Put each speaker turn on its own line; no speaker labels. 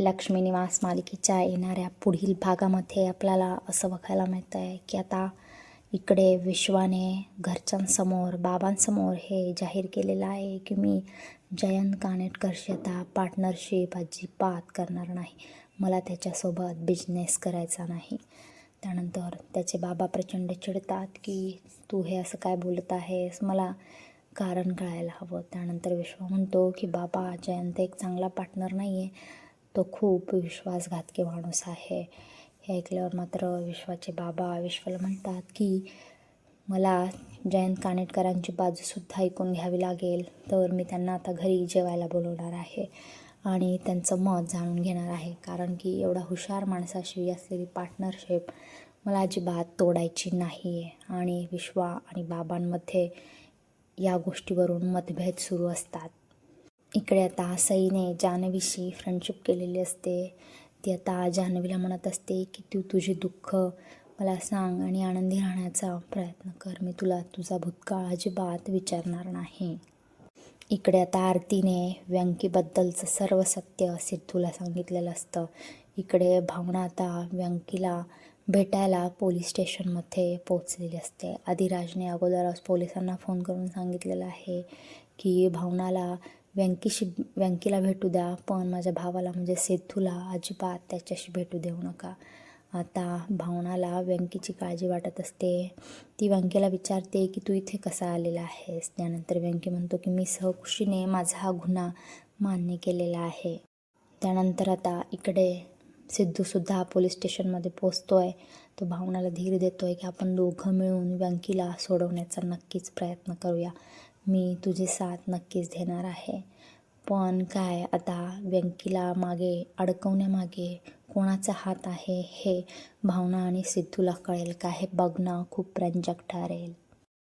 लक्ष्मी निवास मालिकेच्या येणाऱ्या पुढील भागामध्ये आपल्याला असं बघायला मिळतं आहे की आता इकडे विश्वाने घरच्यांसमोर बाबांसमोर हे जाहीर केलेलं आहे की मी जयंत कानेटकरशी आता पार्टनरशिप अजिबात करणार नाही. मला त्याच्यासोबत बिझनेस करायचा नाही. त्यानंतर त्याचे बाबा प्रचंड चिडतात की तू हे असं काय बोलत आहेस? मला कारण कळायला हवं. त्यानंतर विश्वा म्हणतो की बाबा जयंत एक चांगला पार्टनर नाही आहे तो खूप विश्वासघातकी माणूस आहे. हे ऐकल्यावर मात्र विश्वाचे बाबा विश्वाला म्हणतात की मला जयंत कानेटकरांची बाजूसुद्धा ऐकून घ्यावी लागेल तर मी त्यांना आता घरी जेवायला बोलवणार आहे आणि त्यांचं मत जाणून घेणार आहे. कारण की एवढा हुशार माणसाशी असलेली पार्टनरशिप मला अजिबात तोडायची नाही आहे आणि विश्वा आणि बाबांमध्ये या गोष्टीवरून मतभेद सुरू असतात. इकडे आता सईने जान्हवीशी फ्रेंडशिप केलेली असते. ती आता जान्हवीला म्हणत असते की तू तुझे दुःख मला सांग आणि आनंदी राहण्याचा प्रयत्न कर. मी तुला तुझा भूतकाळ अजिबात विचारणार नाही. इकडे आता आरतीने व्यंकीबद्दलचं सर्व सत्य सिद्धूला सांगितलेलं असतं. इकडे भावना आता व्यंकीला भेटायला पोलीस स्टेशनमध्ये पोचलेली असते. आदिराजने अगोदरच पोलिसांना फोन करून सांगितलेलं आहे की भावनाला व्यंकीशी व्यंकीला भेटू द्या पण माझ्या भावाला म्हणजे सेथूला अजिबात त्याच्याशी भेटू देऊ नका. आता भावनाला व्यंकीची काळजी वाटत असते. ती व्यंकीला विचारते की तू इथे कसा आलेला आहेस? त्यानंतर व्यंकी म्हणतो की मी सहकुशीने माझा हा गुन्हा मान्य केलेला आहे. त्यानंतर आता इकडे सिद्धूसुद्धा पोलीस स्टेशनमध्ये पोचतो आहे तो भावनाला धीर देतो आहे की आपण दोघं मिळून व्यंकीला सोडवण्याचा नक्कीच प्रयत्न करूया. मी तुझी साथ नक्कीच देणार आहे. पण काय आता व्यंकीला मागे अडकवण्यामागे कोणाचा हात आहे हे भावना आणि सिद्धूला कळेल का हे बघणं खूप रंजक ठरेल.